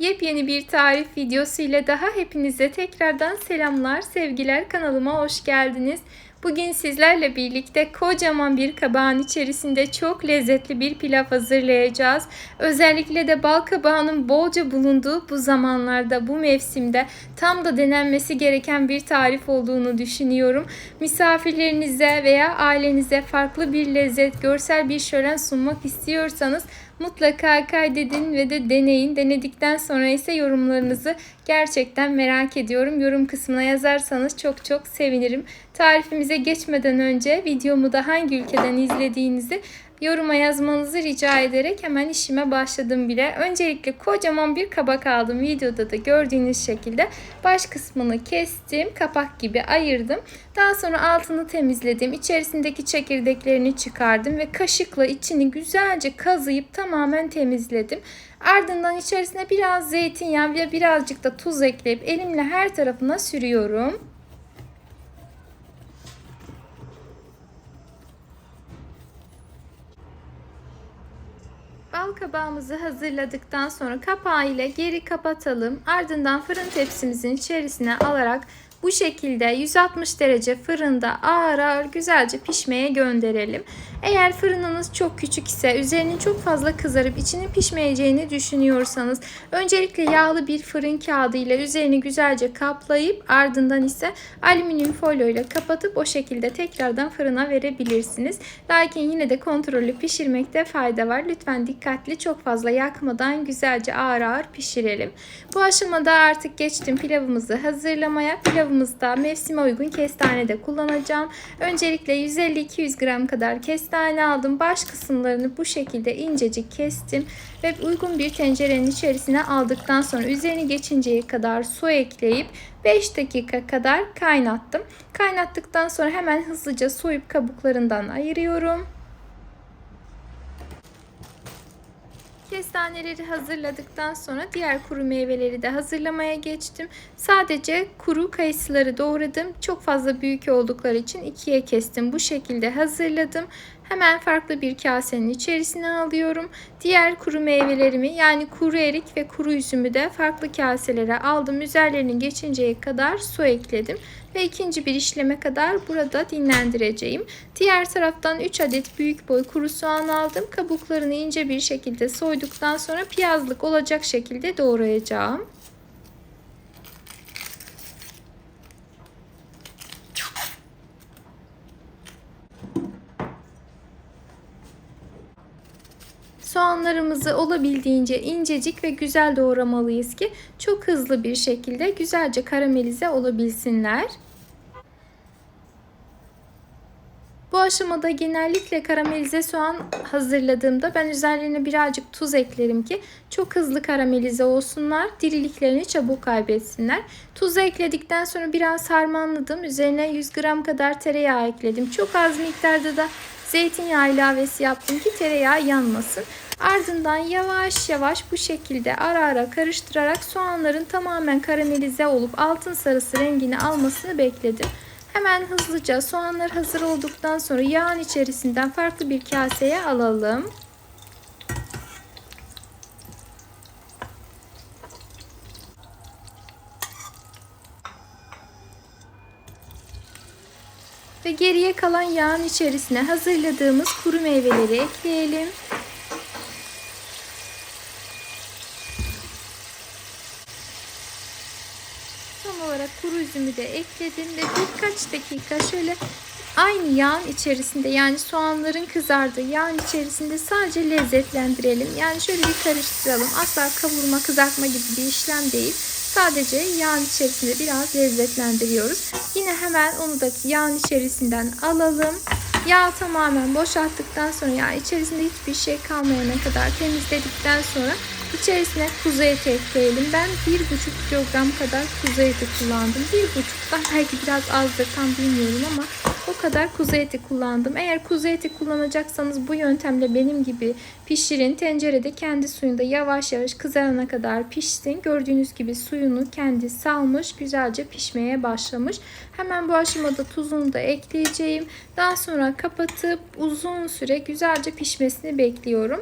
Yepyeni bir tarif videosu ile daha hepinize tekrardan selamlar, sevgiler kanalıma hoş geldiniz. Bugün sizlerle birlikte kocaman bir kabağın içerisinde çok lezzetli bir pilav hazırlayacağız. Özellikle de bal kabağının bolca bulunduğu bu zamanlarda, bu mevsimde tam da denenmesi gereken bir tarif olduğunu düşünüyorum. Misafirlerinize veya ailenize farklı bir lezzet, görsel bir şölen sunmak istiyorsanız mutlaka kaydedin ve de deneyin. Denedikten sonra ise yorumlarınızı gerçekten merak ediyorum. Yorum kısmına yazarsanız çok çok sevinirim. Tarifimize geçmeden önce videomu da hangi ülkeden izlediğinizi yoruma yazmanızı rica ederek hemen işime başladım bile. Öncelikle kocaman bir kabak aldım. Videoda da gördüğünüz şekilde baş kısmını kestim. Kapak gibi ayırdım. Daha sonra altını temizledim. İçerisindeki çekirdeklerini çıkardım ve kaşıkla içini güzelce kazıyıp tamamen temizledim. Ardından içerisine biraz zeytinyağı ve birazcık da tuz ekleyip elimle her tarafına sürüyorum. Bal kabağımızı hazırladıktan sonra kapağı ile geri kapatalım. Ardından fırın tepsimizin içerisine alarak bu şekilde 160 derece fırında ağır ağır güzelce pişmeye gönderelim. Eğer fırınınız çok küçük ise üzerinin çok fazla kızarıp içinin pişmeyeceğini düşünüyorsanız öncelikle yağlı bir fırın kağıdı ile üzerini güzelce kaplayıp ardından ise alüminyum folyo ile kapatıp o şekilde tekrardan fırına verebilirsiniz. Lakin yine de kontrollü pişirmekte fayda var. Lütfen dikkatli çok fazla yakmadan güzelce ağır ağır pişirelim. Bu aşamada artık geçtim pilavımızı hazırlamaya. Pilavımızda mevsime uygun kestane de kullanacağım. Öncelikle 150-200 gram kadar kestane kestane aldım. Baş kısımlarını bu şekilde incecik kestim ve uygun bir tencerenin içerisine aldıktan sonra üzerini geçinceye kadar su ekleyip 5 dakika kadar kaynattım. Kaynattıktan sonra hemen hızlıca soyup kabuklarından ayırıyorum. Kestaneleri hazırladıktan sonra diğer kuru meyveleri de hazırlamaya geçtim. Sadece kuru kayısıları doğradım. Çok fazla büyük oldukları için ikiye kestim. Bu şekilde hazırladım. Hemen farklı bir kasenin içerisine alıyorum. Diğer kuru meyvelerimi yani kuru erik ve kuru üzümü de farklı kaselere aldım. Üzerlerinin geçinceye kadar su ekledim ve ikinci bir işleme kadar burada dinlendireceğim. Diğer taraftan 3 adet büyük boy kuru soğan aldım. Kabuklarını ince bir şekilde soyduktan sonra piyazlık olacak şekilde doğrayacağım. Soğanlarımızı olabildiğince incecik ve güzel doğramalıyız ki çok hızlı bir şekilde güzelce karamelize olabilsinler. Bu aşamada genellikle karamelize soğan hazırladığımda ben üzerlerine birazcık tuz eklerim ki çok hızlı karamelize olsunlar. Diriliklerini çabuk kaybetsinler. Tuzu ekledikten sonra biraz harmanladım. Üzerine 100 gram kadar tereyağı ekledim. Çok az miktarda da zeytinyağı ilavesi yaptım ki tereyağı yanmasın. Ardından yavaş yavaş bu şekilde ara ara karıştırarak soğanların tamamen karamelize olup altın sarısı rengini almasını bekledim. Hemen hızlıca soğanlar hazır olduktan sonra yağın içerisinden farklı bir kaseye alalım. Ve geriye kalan yağın içerisine hazırladığımız kuru meyveleri ekleyelim. Üzümü de ekledim ve birkaç dakika şöyle aynı yağın içerisinde yani soğanların kızardığı yağın içerisinde sadece lezzetlendirelim. Yani şöyle bir karıştıralım. Asla kavurma, kızartma gibi bir işlem değil. Sadece yağın içerisinde biraz lezzetlendiriyoruz. Yine hemen onu da yağın içerisinden alalım. Yağ tamamen boşalttıktan sonra yani içerisinde hiçbir şey kalmayana kadar temizledikten sonra içerisine kuzu eti ekleyelim. Ben 1,5 kilogram kadar kuzu eti kullandım. 1,5'dan belki biraz azdır tam bilmiyorum ama o kadar kuzu eti kullandım. Eğer kuzu eti kullanacaksanız bu yöntemle benim gibi pişirin. Tencerede kendi suyunda yavaş yavaş kızarana kadar pişsin. Gördüğünüz gibi suyunu kendi salmış. Güzelce pişmeye başlamış. Hemen bu aşamada tuzunu da ekleyeceğim. Daha sonra kapatıp uzun süre güzelce pişmesini bekliyorum.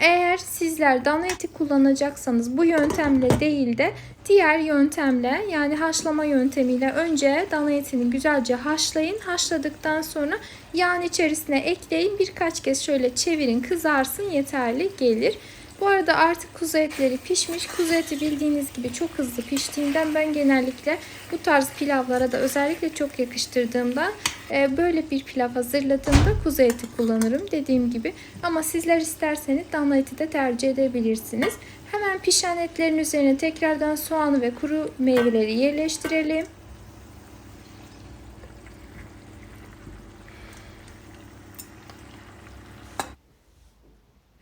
Eğer sizler dana eti kullanacaksanız bu yöntemle değil de diğer yöntemle yani haşlama yöntemiyle önce dana etini güzelce haşlayın. Haşladıktan sonra yağın içerisine ekleyin. Birkaç kez şöyle çevirin kızarsın yeterli gelir. Bu arada artık kuzu etleri pişmiş. Kuzu eti bildiğiniz gibi çok hızlı piştiğinden ben genellikle bu tarz pilavlara da özellikle çok yakıştırdığımda e, böyle bir pilav hazırladığımda kuzu eti kullanırım dediğim gibi. Ama sizler isterseniz dana eti de tercih edebilirsiniz. Hemen pişen etlerin üzerine tekrardan soğanı ve kuru meyveleri yerleştirelim.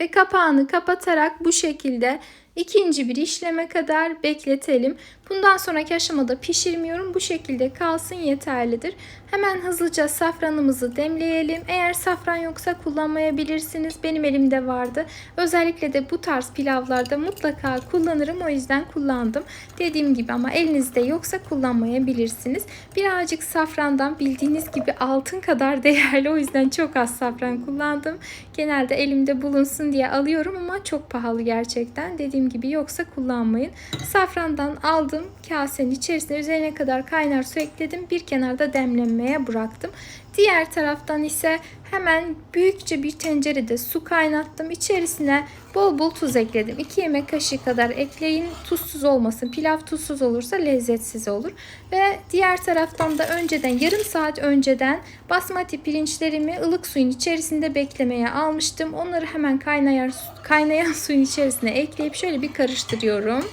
Ve kapağını kapatarak bu şekilde ikinci bir işleme kadar bekletelim. Bundan sonraki aşamada pişirmiyorum. Bu şekilde kalsın yeterlidir. Hemen hızlıca safranımızı demleyelim. Eğer safran yoksa kullanmayabilirsiniz. Benim elimde vardı. Özellikle de bu tarz pilavlarda mutlaka kullanırım. O yüzden kullandım. Dediğim gibi ama elinizde yoksa kullanmayabilirsiniz. Birazcık safrandan bildiğiniz gibi altın kadar değerli. O yüzden çok az safran kullandım. Genelde elimde bulunsun diye alıyorum ama çok pahalı gerçekten. Dediğim gibi yoksa kullanmayın. Safrandan aldım kasenin içerisine üzerine kadar kaynar su ekledim. Bir kenarda demlenmeye bıraktım. Diğer taraftan ise hemen büyükçe bir tencerede su kaynattım. İçerisine bol bol tuz ekledim. 2 yemek kaşığı kadar ekleyin. Tuzsuz olmasın. Pilav tuzsuz olursa lezzetsiz olur. Ve diğer taraftan da önceden yarım saat önceden basmati pirinçlerimi ılık suyun içerisinde beklemeye almıştım. Onları hemen kaynayan, kaynayan suyun içerisine ekleyip şöyle bir karıştırıyorum.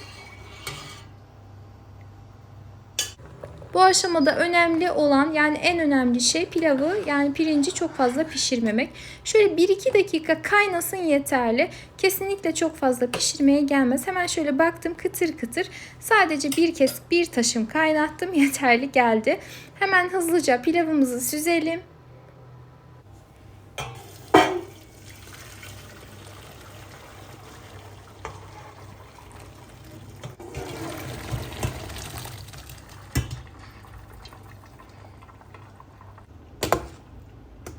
Bu aşamada önemli olan yani en önemli şey pilavı yani pirinci çok fazla pişirmemek. Şöyle 1-2 dakika kaynasın yeterli. Kesinlikle çok fazla pişirmeye gelmez. Hemen şöyle baktım kıtır kıtır. Sadece bir kez bir taşım kaynattım yeterli geldi. Hemen hızlıca pilavımızı süzelim.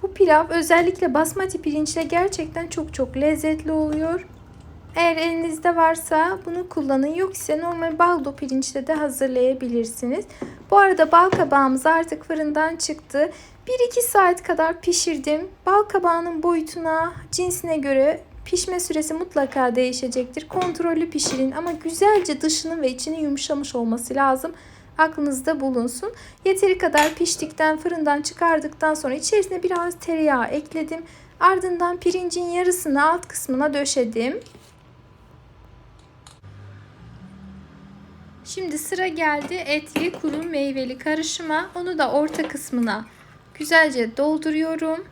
Bu pilav özellikle basmati pirinçle gerçekten çok çok lezzetli oluyor. Eğer elinizde varsa bunu kullanın. Yok ise normal baldo pirinçle de hazırlayabilirsiniz. Bu arada bal kabağımız artık fırından çıktı. 1-2 saat kadar pişirdim. Bal kabağının boyutuna, cinsine göre pişme süresi mutlaka değişecektir. Kontrollü pişirin ama güzelce dışının ve içinin yumuşamış olması lazım aklınızda bulunsun. Yeteri kadar piştikten fırından çıkardıktan sonra içerisine biraz tereyağı ekledim. Ardından pirincin yarısını alt kısmına döşedim. Şimdi sıra geldi etli kuru meyveli karışıma. Onu da orta kısmına güzelce dolduruyorum.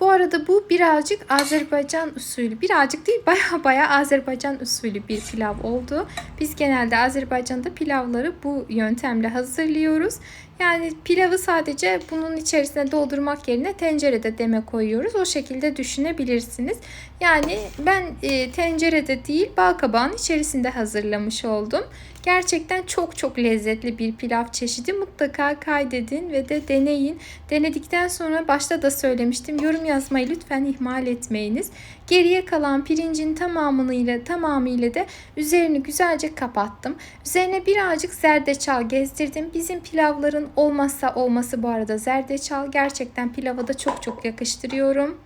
Bu arada bu birazcık Azerbaycan usulü, birazcık değil baya baya Azerbaycan usulü bir pilav oldu. Biz genelde Azerbaycan'da pilavları bu yöntemle hazırlıyoruz. Yani pilavı sadece bunun içerisine doldurmak yerine tencerede deme koyuyoruz. O şekilde düşünebilirsiniz. Yani ben e, tencerede değil balkabağın içerisinde hazırlamış oldum. Gerçekten çok çok lezzetli bir pilav çeşidi. Mutlaka kaydedin ve de deneyin. Denedikten sonra başta da söylemiştim. Yorum yazmayı lütfen ihmal etmeyiniz. Geriye kalan pirincin tamamını ile tamamıyla da üzerini güzelce kapattım. Üzerine birazcık zerdeçal gezdirdim. Bizim pilavların olmazsa olması bu arada zerdeçal. Gerçekten pilava da çok çok yakıştırıyorum.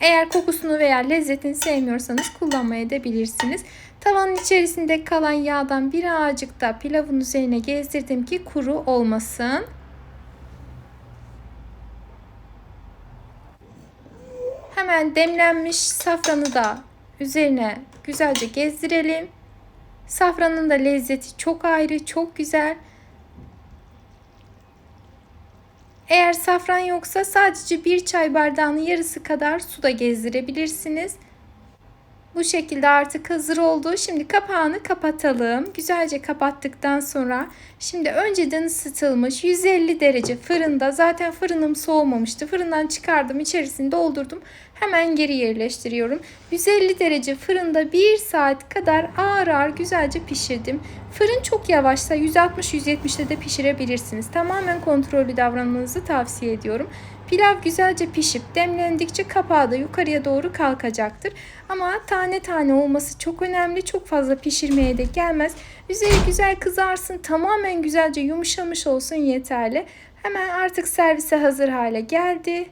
Eğer kokusunu veya lezzetini sevmiyorsanız kullanmaya da bilirsiniz. Tavanın içerisinde kalan yağdan birazcık da pilavın üzerine gezdirdim ki kuru olmasın. Hemen demlenmiş safranı da üzerine güzelce gezdirelim. Safranın da lezzeti çok ayrı, çok güzel. Eğer safran yoksa sadece bir çay bardağının yarısı kadar su da gezdirebilirsiniz. Bu şekilde artık hazır oldu. Şimdi kapağını kapatalım. Güzelce kapattıktan sonra şimdi önceden ısıtılmış 150 derece fırında zaten fırınım soğumamıştı. Fırından çıkardım içerisini doldurdum. Hemen geri yerleştiriyorum. 150 derece fırında 1 saat kadar ağır ağır güzelce pişirdim. Fırın çok yavaşsa 160-170'de de pişirebilirsiniz. Tamamen kontrollü davranmanızı tavsiye ediyorum. Pilav güzelce pişip demlendikçe kapağı da yukarıya doğru kalkacaktır. Ama tane tane olması çok önemli. Çok fazla pişirmeye de gelmez. Üzeri güzel kızarsın. Tamamen güzelce yumuşamış olsun yeterli. Hemen artık servise hazır hale geldi.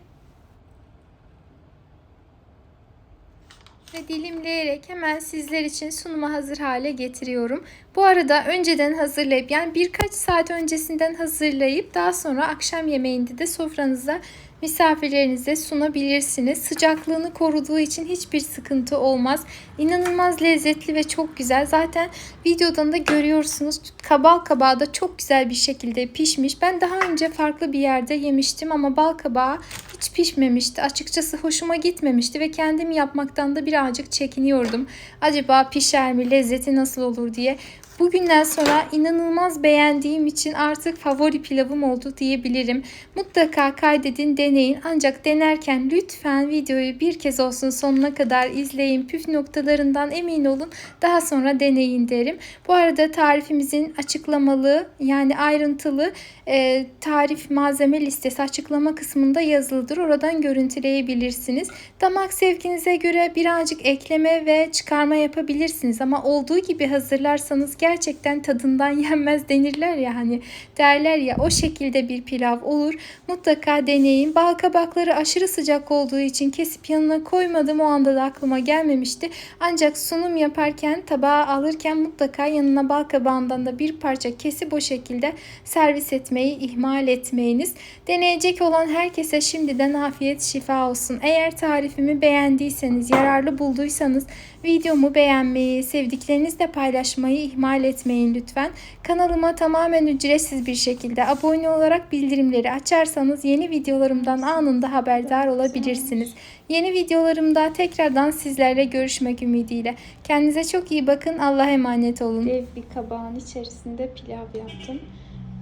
ve dilimleyerek hemen sizler için sunuma hazır hale getiriyorum. Bu arada önceden hazırlayıp yani birkaç saat öncesinden hazırlayıp daha sonra akşam yemeğinde de sofranıza misafirlerinize sunabilirsiniz. Sıcaklığını koruduğu için hiçbir sıkıntı olmaz. İnanılmaz lezzetli ve çok güzel. Zaten videodan da görüyorsunuz. Kabal kabağı da çok güzel bir şekilde pişmiş. Ben daha önce farklı bir yerde yemiştim ama bal kabağı hiç pişmemişti. Açıkçası hoşuma gitmemişti ve kendim yapmaktan da birazcık çekiniyordum. Acaba pişer mi, lezzeti nasıl olur diye. Bugünden sonra inanılmaz beğendiğim için artık favori pilavım oldu diyebilirim. Mutlaka kaydedin, deneyin. Ancak denerken lütfen videoyu bir kez olsun sonuna kadar izleyin. Püf noktalarından emin olun. Daha sonra deneyin derim. Bu arada tarifimizin açıklamalı yani ayrıntılı e, tarif malzeme listesi açıklama kısmında yazılıdır. Oradan görüntüleyebilirsiniz. Damak sevginize göre birazcık ekleme ve çıkarma yapabilirsiniz ama olduğu gibi hazırlarsanız gerçekten tadından yenmez denirler ya hani derler ya o şekilde bir pilav olur. Mutlaka deneyin. Bal kabakları aşırı sıcak olduğu için kesip yanına koymadım. O anda da aklıma gelmemişti. Ancak sunum yaparken tabağa alırken mutlaka yanına bal kabağından da bir parça kesip o şekilde servis etmeyi ihmal etmeyiniz. Deneyecek olan herkese şimdiden afiyet şifa olsun. Eğer tarifimi beğendiyseniz, yararlı bulduysanız videomu beğenmeyi, sevdiklerinizle paylaşmayı ihmal etmeyin lütfen. Kanalıma tamamen ücretsiz bir şekilde abone olarak bildirimleri açarsanız yeni videolarımdan anında haberdar olabilirsiniz. Yeni videolarımda tekrardan sizlerle görüşmek ümidiyle. Kendinize çok iyi bakın. Allah'a emanet olun. Dev bir kabağın içerisinde pilav yaptım.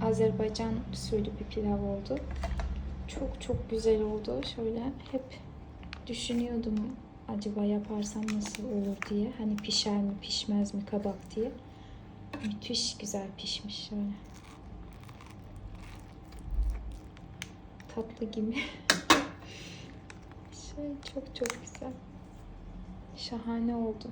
Azerbaycan usulü bir pilav oldu. Çok çok güzel oldu. Şöyle hep düşünüyordum acaba yaparsam nasıl olur diye. Hani pişer mi pişmez mi kabak diye. Müthiş güzel pişmiş şöyle. Tatlı gibi. Şey çok çok güzel. Şahane oldu.